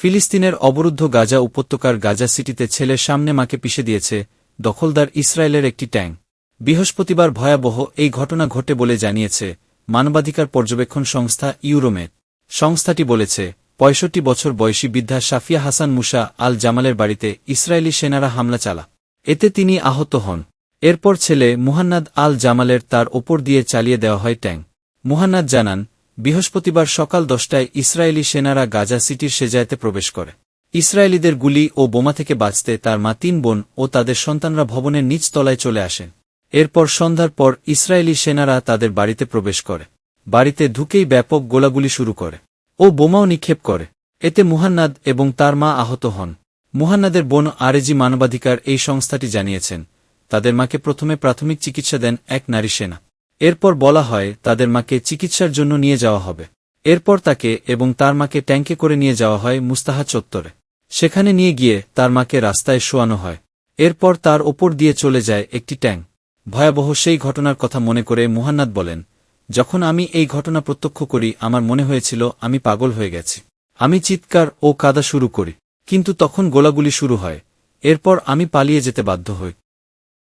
ফিলিস্তিনের অবরুদ্ধ গাজা উপত্যকার গাজা সিটিতে ছেলের সামনে মাকে পিষে দিয়েছে, দখলদার ইসরায়েলের একটি ট্যাং বৃহস্পতিবার ভয়াবহ এই ঘটনা ঘটে বলে জানিয়েছে মানবাধিকার পর্যবেক্ষণ সংস্থা ইউরোমেট সংস্থাটি বলেছে, পঁয়ষট্টি বছর বয়সী বৃদ্ধা সাফিয়া হাসান মুসা আল জামালের বাড়িতে ইসরায়েলি সেনারা হামলা চালা এতে তিনি আহত হন। এরপর ছেলে মুহান্নাদ আল জামালের তার ওপর দিয়ে চালিয়ে দেওয়া হয় ট্যাং মুহান্নাদ জানান বৃহস্পতিবার সকাল দশটায় ইসরায়েলি সেনারা গাজা সিটির সেজায়তে প্রবেশ করে। ইসরায়েলিদের গুলি ও বোমা থেকে বাঁচতে তার মা তিন বোন ও তাদের সন্তানরা ভবনের নিচ তলায় চলে আসেন। এরপর সন্ধ্যার পর ইসরায়েলি সেনারা তাদের বাড়িতে প্রবেশ করে। বাড়িতে ঢুকেই ব্যাপক গোলাগুলি শুরু করে ও বোমাও নিক্ষেপ করে। এতে মুহান্নাদ এবং তার মা আহত হন। মুহান্নাদের বোন আরেজি মানবাধিকার এই সংস্থাটি জানিয়েছেন। তাদের মাকে প্রথমে প্রাথমিক চিকিৎসা দেন এক নারী সেনা। এরপর বলা হয়, তাদের মাকে চিকিৎসার জন্য নিয়ে যাওয়া হবে। এরপর তাকে এবং তার মাকে ট্যাঙ্কে করে নিয়ে যাওয়া হয় মুস্তাহা চত্বরে। সেখানে নিয়ে গিয়ে তার মাকে রাস্তায় শোয়ানো হয়। এরপর তার ওপর দিয়ে চলে যায় একটি ট্যাঙ্ক। ভয়াবহ সেই ঘটনার কথা মনে করে মুহান্নাদ বলেন, যখন আমি এই ঘটনা প্রত্যক্ষ করি, আমার মনে হয়েছিল, আমি পাগল হয়ে গেছি। আমি চিৎকার ও কাদা শুরু করি। কিন্তু তখন গোলাগুলি শুরু হয়। এরপর আমি পালিয়ে যেতে বাধ্য হই।